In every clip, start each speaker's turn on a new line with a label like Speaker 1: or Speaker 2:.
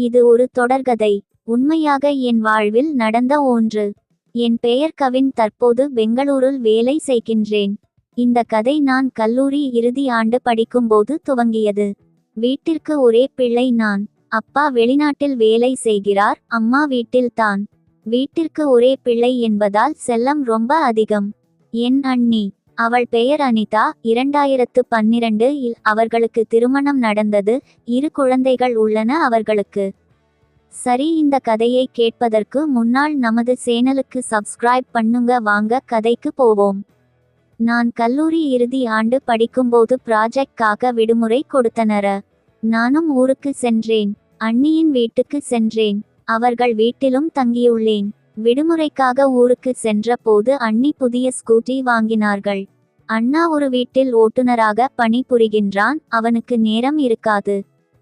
Speaker 1: இது ஒரு தொடர்கதை. உண்மையாக என் வாழ்வில் நடந்த ஒன்று. என் பெயர் கவின். தற்போது பெங்களூரில் வேலை செய்கின்றேன். இந்த கதை நான் கல்லூரி இறுதி ஆண்டு படிக்கும்போது துவங்கியது. வீட்டிற்கு ஒரே பிள்ளை நான். அப்பா வெளிநாட்டில் வேலை செய்கிறார். அம்மா வீட்டில்தான் வீட்டிற்கு ஒரே பிள்ளை என்பதால் செல்லம் ரொம்ப அதிகம். என் அண்ணி. அவள் பெயர் அனிதா. இரண்டாயிரத்து பன்னிரண்டு இல் அவர்களுக்கு திருமணம் நடந்தது. இரு குழந்தைகள் உள்ளன அவர்களுக்கு. சரி இந்த கதையை கேட்பதற்கு முன்னால் நமது சேனலுக்கு சப்ஸ்கிரைப் பண்ணுங்க. வாங்க கதைக்கு போவோம். நான் கல்லூரி இறுதி ஆண்டு படிக்கும்போது ப்ராஜெக்ட்காக விடுமுறை கொடுத்தனர. நானும் ஊருக்கு சென்றேன். அண்ணியின் வீட்டுக்கு சென்றேன். அவர்கள் வீட்டிலும் தங்கியுள்ளேன். விடுமுறைக்காக ஊருக்கு சென்றபோது அண்ணி புதிய ஸ்கூட்டி வாங்கினார்கள். அண்ணா ஒரு வீட்டில் ஓட்டுநராக பணிபுரிகின்றான் அவனுக்கு நேரம் இருக்காது.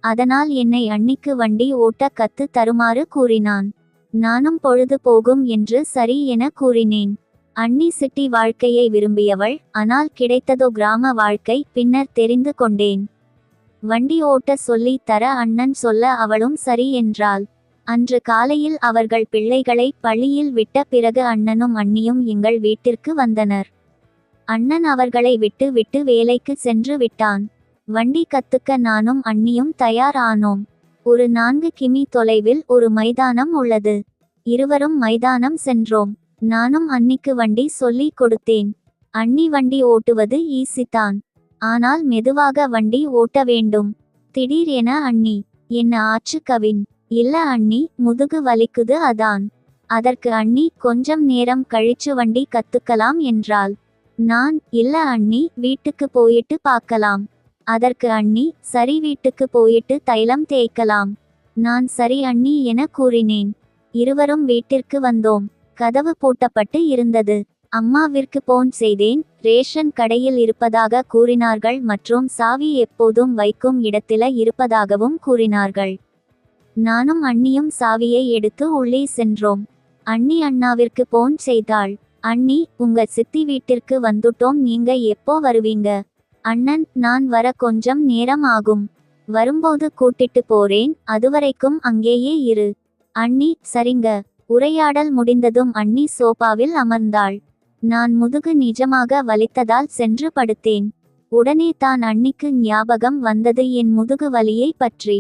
Speaker 1: அதனால் என்னை அண்ணிக்கு வண்டி ஓட்ட கத்து தருமாறு கூறினான். நானும் பொழுது போகும் என்று சரி என கூறினேன். அண்ணி சிட்டி வாழ்க்கையை விரும்பியவள் ஆனால் கிடைத்ததோ கிராம வாழ்க்கை பின்னர் தெரிந்து கொண்டேன். வண்டி ஓட்ட சொல்லி தர அண்ணன் சொல்ல அவளும் சரி என்றாள். அன்று காலையில் அவர்கள் பிள்ளைகளை பள்ளியில் விட்ட பிறகு அண்ணனும் அண்ணியும் எங்கள் வீட்டிற்கு வந்தனர். அண்ணன் அவர்களை விட்டு விட்டு வேலைக்கு சென்று விட்டான். வண்டி கத்துக்க நானும் அண்ணியும் தயார் ஆனோம் ஒரு நான்கு கிமி தொலைவில் ஒரு மைதானம் உள்ளது. இருவரும் மைதானம் சென்றோம். நானும் அன்னிக்கு வண்டி சொல்லி கொடுத்தேன். அண்ணி வண்டி ஓட்டுவது ஈஸிதான் ஆனால் மெதுவாக வண்டி ஓட்ட வேண்டும். திடீர் என அண்ணி என்ன ஆச்சு கவின்? இல்ல அண்ணி முதுகு வலிக்குது அதான். அதற்கு அண்ணி கொஞ்சம் நேரம் கழிச்சு வண்டி கத்துக்கலாம் என்றாள். நான் இல்ல அண்ணி வீட்டுக்கு போயிட்டு பார்க்கலாம். அதற்கு அண்ணி சரி வீட்டுக்கு போயிட்டு தைலம் தேய்க்கலாம். நான் சரி அண்ணி என கூறினேன். இருவரும் வீட்டிற்கு வந்தோம். கதவு பூட்டப்பட்டு இருந்தது. அம்மாவிற்கு போன் செய்தேன். ரேஷன் கடையில் இருப்பதாக கூறினார்கள் மற்றும் சாவி எப்போதும் வைக்கும் இடத்தில இருப்பதாகவும் கூறினார்கள். நானும் அண்ணியும் சாவியை எடுத்து உள்ளே சென்றோம். அண்ணி அண்ணாவிற்கு போன் செய்தாள். அண்ணி உங்க சித்தி வீட்டிற்கு வந்துட்டோம். நீங்க எப்போ வருவீங்க? அண்ணன் நான் வர கொஞ்சம் நேரம் ஆகும். வரும்போது கூட்டிட்டு போறேன். அதுவரைக்கும் அங்கேயே இரு. அண்ணி சரிங்க. உரையாடல் முடிந்ததும் அண்ணி சோபாவில் அமர்ந்தாள். நான் முதுகு நிஜமாக வலித்ததால் சென்று படுத்தேன். உடனே தான் அண்ணிக்கு ஞாபகம் வந்தது. என் முதுகு வலியை பற்றி.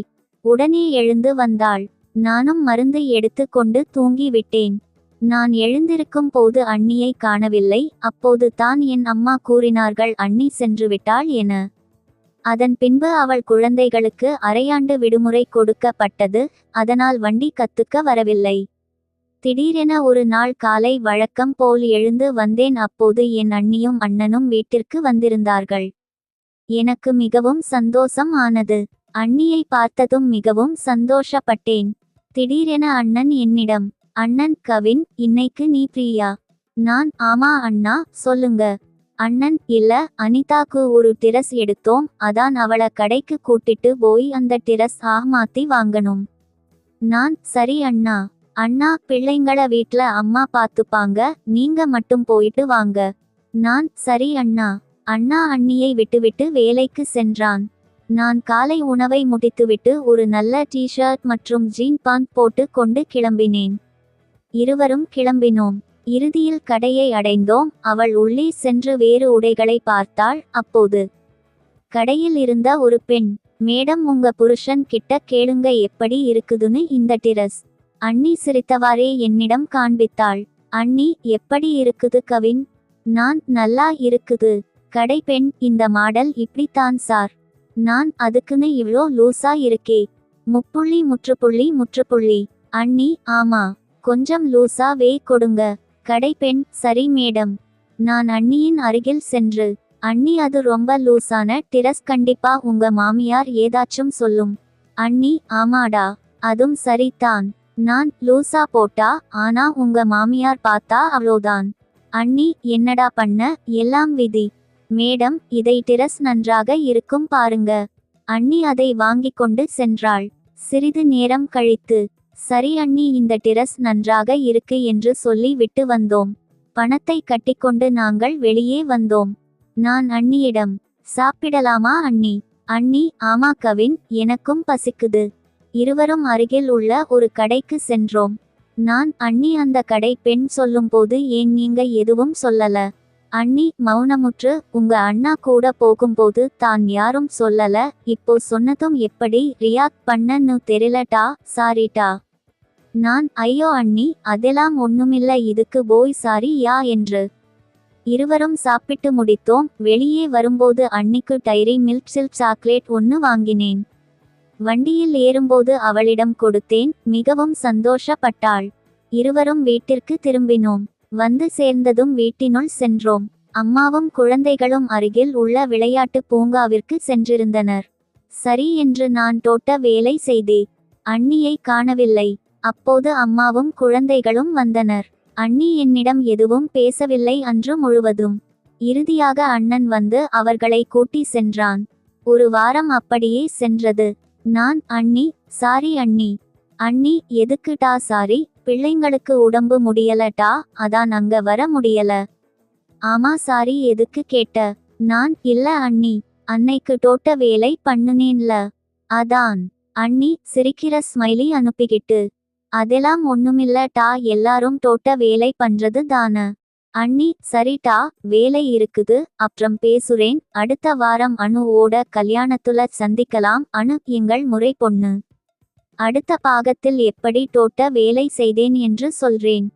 Speaker 1: உடனே எழுந்து வந்தாள். நானும் மருந்து எடுத்து கொண்டு தூங்கிவிட்டேன். நான் எழுந்திருக்கும் போது அண்ணியை காணவில்லை. அப்போது தான் என் அம்மா கூறினார்கள் அண்ணி சென்று விட்டாள் என. அதன் பின்பு அவள் குழந்தைகளுக்கு அரையாண்டு விடுமுறை கொடுக்கப்பட்டது. அதனால் வண்டி கத்துக்க வரவில்லை. திடீரென ஒரு நாள் காலை வழக்கம் போல் எழுந்து வந்தேன். அப்போது என் அண்ணியும் அண்ணனும் வீட்டிற்கு வந்திருந்தார்கள். எனக்கு மிகவும் சந்தோஷம் ஆனது. அண்ணியை பார்த்ததும் மிகவும் சந்தோஷப்பட்டேன். திடீரென அண்ணன் என்னிடம் அண்ணன் கவின் இன்னைக்கு நீ பிரியா நான் ஆமா அண்ணா சொல்லுங்க. அண்ணன் இல்ல அனிதாக்கு ஒரு டிரஸ் எடுத்தோம் அதான் அவளை கடைக்கு கூட்டிட்டு போய் அந்த டிரஸ் ஆ மாத்தி வாங்கணும். நான் சரி அண்ணா. அண்ணா பிள்ளைங்கள வீட்ல அம்மா பாத்துப்பாங்க நீங்க மட்டும் போயிட்டு வாங்க. நான் சரி அண்ணா. அண்ணா அண்ணியை விட்டுவிட்டு வேலைக்கு சென்றான். நான் காலை உணவை முடித்துவிட்டு ஒரு நல்ல டி-ஷர்ட் மற்றும் ஜீன் பாண்ட் போட்டு கொண்டு கிளம்பினேன். இருவரும் கிளம்பினோம். இறுதியில் கடையை அடைந்தோம். அவள் உள்ளே சென்று வேறு உடைகளை பார்த்தாள். அப்போது கடையில் இருந்த ஒரு பெண் மேடம் உங்க புருஷன் கிட்ட கேளுங்க எப்படி இருக்குதுன்னு இந்த டிரஸ். அண்ணி சிரித்தவாறே என்னிடம் காண்பித்தாள். அண்ணி எப்படி இருக்குது கவின்? நான் நல்லா இருக்குது. கடை பெண் இந்த மாடல் இப்படித்தான் சார். நான் அதுக்குன்னு இவ்ளோ லூசா இருக்கே. முப்புள்ளி முற்றுப்புள்ளி முற்றுப்புள்ளி. அண்ணி ஆமா. கொஞ்சம் லூசா வே கொடுங்க. கடை பெண் சரி மேடம். நான் அண்ணியின் அருகில் சென்று. அண்ணி அது ரொம்ப லூசான டிரஸ். கண்டிப்பா உங்க மாமியார் ஏதாச்சும் சொல்லும். அண்ணி ஆமாடா. அதும் சரிதான். நான் லூசா போட்டா ஆனா உங்க மாமியார் பார்த்தா அவ்வளோதான் அண்ணி என்னடா பண்ண? எல்லாம் விதி. மேடம் இதை டிரஸ் நன்றாக இருக்கும் பாருங்க. அண்ணி அதை வாங்கிக் கொண்டு சென்றாள். சிறிது நேரம் கழித்து சரி அண்ணி இந்த டிரஸ் நன்றாக இருக்கு என்று சொல்லி விட்டு வந்தோம். பணத்தை கட்டிக்கொண்டு நாங்கள் வெளியே வந்தோம். நான் அண்ணியிடம் சாப்பிடலாமா அண்ணி? அண்ணி ஆமா கவின் எனக்கும் பசிக்குது. இருவரும் அருகில் உள்ள ஒரு கடைக்கு சென்றோம். நான் அண்ணி அந்த கடை பெண் சொல்லும்போது ஏன் நீங்க எதுவும் சொல்லல? அண்ணி மௌனமுற்று உங்க அண்ணா கூட போகும்போது தான் யாரும் சொல்லல இப்போ சொன்னதும் எப்படி ரியாக்ட் பண்ணன்னு தெரியலட்டா சாரிட்டா நான் ஐயோ அண்ணி அதெல்லாம் ஒண்ணுமில்ல இதுக்கு போய் சாரி யா என்று. இருவரும் சாப்பிட்டு முடித்தோம் வெளியே வரும்போது அன்னிக்கு டைரி மில்க் சில்க் சாக்லேட் ஒன்று வாங்கினேன். வண்டியில் ஏறும்போது அவளிடம் கொடுத்தேன் மிகவும் சந்தோஷப்பட்டாள். இருவரும் வீட்டிற்கு திரும்பினோம். வந்து சேர்ந்ததும் வீட்டினுள் சென்றோம். அம்மாவும் குழந்தைகளும் அருகில் உள்ள விளையாட்டு பூங்காவிற்கு சென்றிருந்தனர். சரி என்று நான் தோட்ட வேலை செய்தே. அண்ணியை காணவில்லை. அப்போது அம்மாவும் குழந்தைகளும் வந்தனர். அண்ணி என்னிடம் எதுவும் பேசவில்லை அன்று முழுவதும். இறுதியாக அண்ணன் வந்து அவர்களை கூட்டி சென்றான். ஒரு வாரம் அப்படியே சென்றது. நான் அண்ணி சாரி அண்ணி. அண்ணி எதுக்குடா சாரி? பிள்ளைங்களுக்கு உடம்பு முடியலடா அதான் அங்க வர முடியல. ஆமா சாரி எதுக்கு கேட்ட? நான் இல்ல அண்ணி. அன்னைக்கு தோட்ட வேலை பண்ணுனேன்ல. அதான். அண்ணி சிரிக்கிற ஸ்மைலி அனுப்பிக்கிட்டு. அதெல்லாம் ஒண்ணுமில்லடா எல்லாரும் தோட்ட வேலை பண்றது தான. அண்ணி சரிடா வேலை இருக்குது அப்புறம் பேசுறேன். அடுத்த வாரம் அணுவோட கல்யாணத்துல சந்திக்கலாம். அணு எங்கள் முறை பொண்ணு. அடுத்த பாகத்தில் எப்படி தோட்ட வேலை செய்தேன் என்று சொல்றேன்.